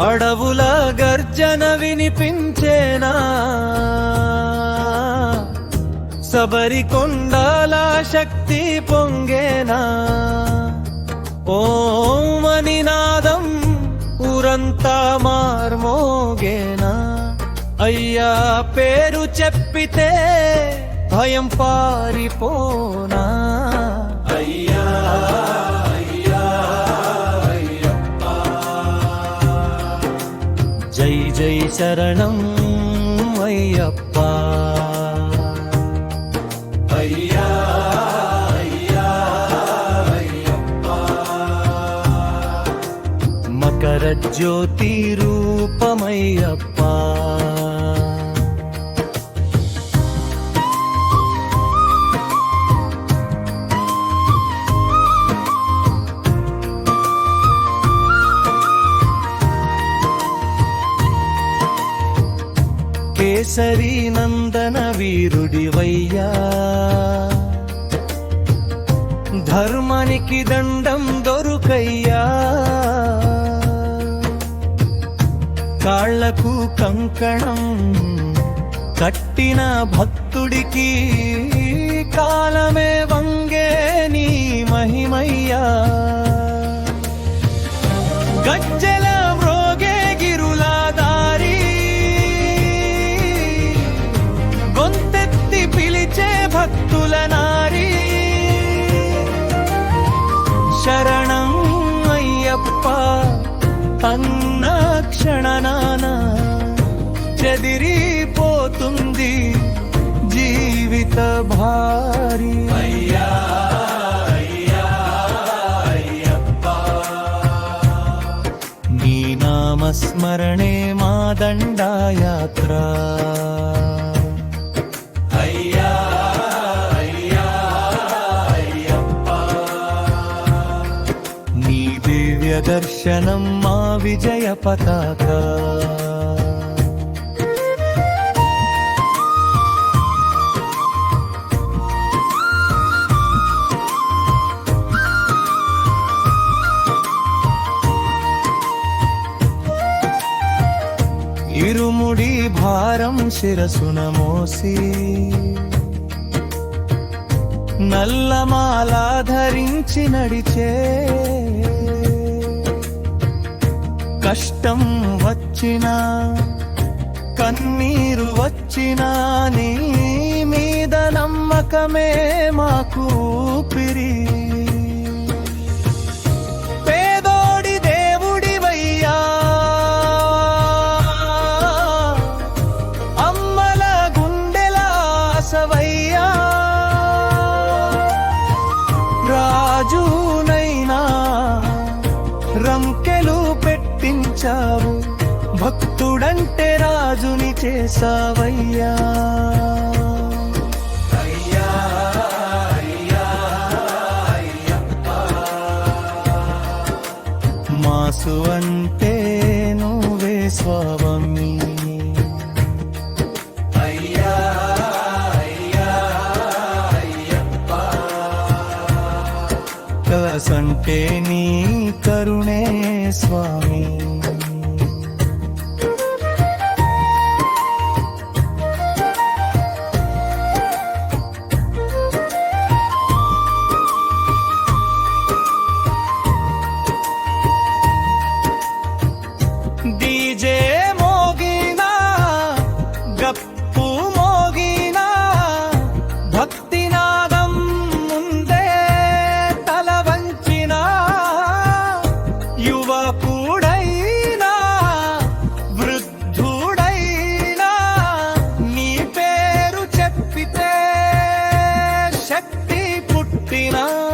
అడవుల గర్జన వినిపించేనా? సబరి కొండాల శక్తి పొంగేనా? ఓమని నాదం ఊరంతా మార్మోగేనా? అయ్యా పేరు చెప్పితే భయం పారిపోనా? జై జై శరణం అయ్యప్ప. అయ్యా మకర జ్యోతి రూపమయ్యప్ప. కేసరి నందన వీరుడివయ్యా. ధర్మానికి దండం దొరుకయ్యా. కాళ్ళకు కంకణం కట్టిన భక్తుడికి కాలమే వంగే నీ మహిమయ్యా. గజ్జె అన్న క్షణనాన చెదిరిపోతుంది జీవిత భారీ. అయ్యా నీ నామస్మరణే మా దండాయాత్ర. దర్శనం మా విజయ పతాక. ఇరుముడి భారం శిరసున మోసి నల్లమాల ధరించి నడిచే కష్టం వచ్చినా కన్నీరు వచ్చినా నీ మీద నమ్మకమే మాకు ఊపిరి. పెట్టించావు భక్తుడంటే రాజుని చేసావయ్యా అయ్యా మాసు అంటే నువ్వే స్వామి. అయ్యా కసంటే నీ కరుణే స్వామి. காட்டினார்